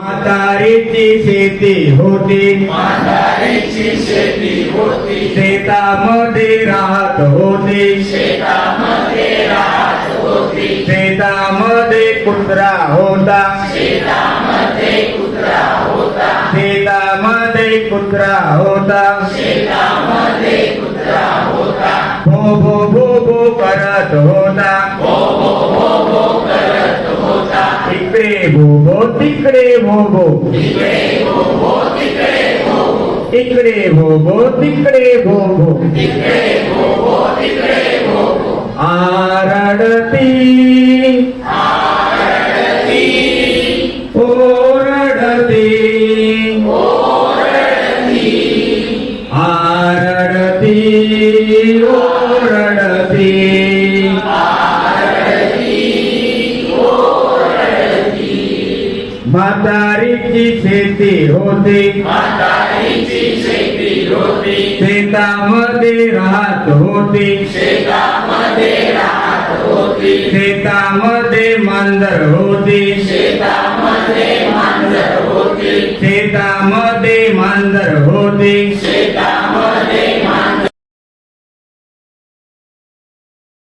म्हातारीची शेती होती. म्हातारीची शेती होती. शेतामध्ये राहत होती. शेतामध्ये राहत होती. शेतामध्ये कुत्रा होता. शेतामध्ये कुत्रा होता. शेतामध्ये कुत्रा होता. शेतामध्ये कुत्रा होता. भो भो भो भो करत होता. भो तिकडे भो भो तिकडे भो भो तिकडे भो भो इकडे भो तिकडे भो आरडती. ओरडती. आरडती ओरडती. म्हातारीची शेती होती म्हातारीची शेती होती शेतामध्ये राहत होती शेतामध्ये राहत होती शेतामध्ये मांजर होती शेतामध्ये मांजर होती शेतामध्ये मांजर होती